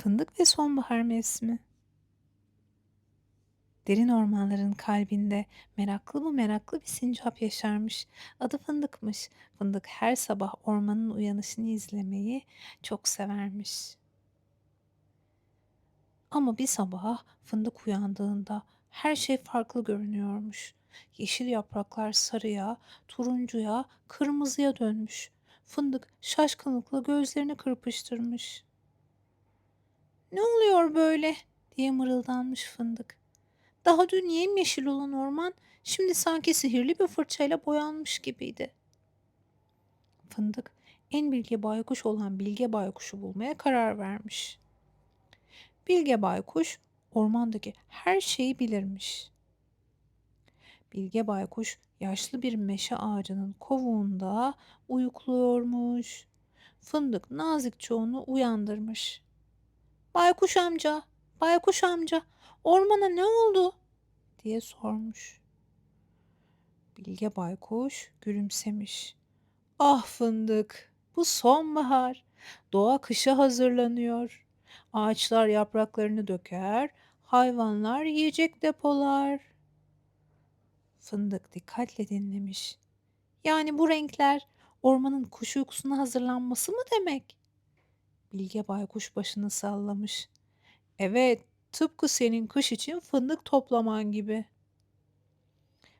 Fındık ve sonbahar mevsimi. Derin ormanların kalbinde meraklı mı meraklı bir sincap yaşarmış. Adı Fındık'mış. Fındık her sabah ormanın uyanışını izlemeyi çok severmiş. Ama bir sabah Fındık uyandığında her şey farklı görünüyormuş. Yeşil yapraklar sarıya, turuncuya, kırmızıya dönmüş. Fındık şaşkınlıkla gözlerini kırpıştırmış. "Ne oluyor böyle?" diye mırıldanmış Fındık. Daha dün yemyeşil olan orman şimdi sanki sihirli bir fırçayla boyanmış gibiydi. Fındık en bilge baykuş olan Bilge Baykuş'u bulmaya karar vermiş. Bilge Baykuş ormandaki her şeyi bilirmiş. Bilge Baykuş yaşlı bir meşe ağacının kovuğunda uyukluyormuş. Fındık nazikçe onu uyandırmış. Baykuş amca, baykuş amca, ormana ne oldu? diye sormuş. Bilge Baykuş gülümsemiş. Ah fındık, bu sonbahar. Doğa kışa hazırlanıyor. Ağaçlar yapraklarını döker, hayvanlar yiyecek depolar. Fındık dikkatle dinlemiş. Yani bu renkler ormanın kuş uykusuna hazırlanması mı demek? Bilge Baykuş başını sallamış. Evet, tıpkı senin kış için fındık toplaman gibi.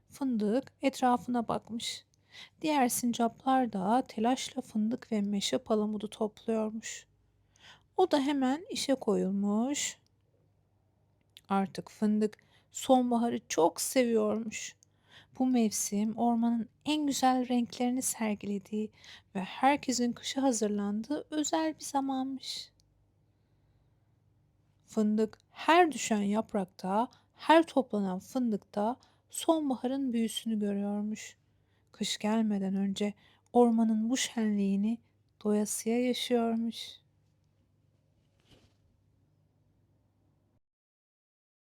Fındık etrafına bakmış. Diğer sincaplar da telaşla fındık ve meşe palamudu topluyormuş. O da hemen işe koyulmuş. Artık fındık sonbaharı çok seviyormuş. Bu mevsim ormanın en güzel renklerini sergilediği ve herkesin kışa hazırlandığı özel bir zamanmış. Fındık her düşen yaprakta, her toplanan fındıkta sonbaharın büyüsünü görüyormuş. Kış gelmeden önce ormanın bu şenliğini doyasıya yaşıyormuş.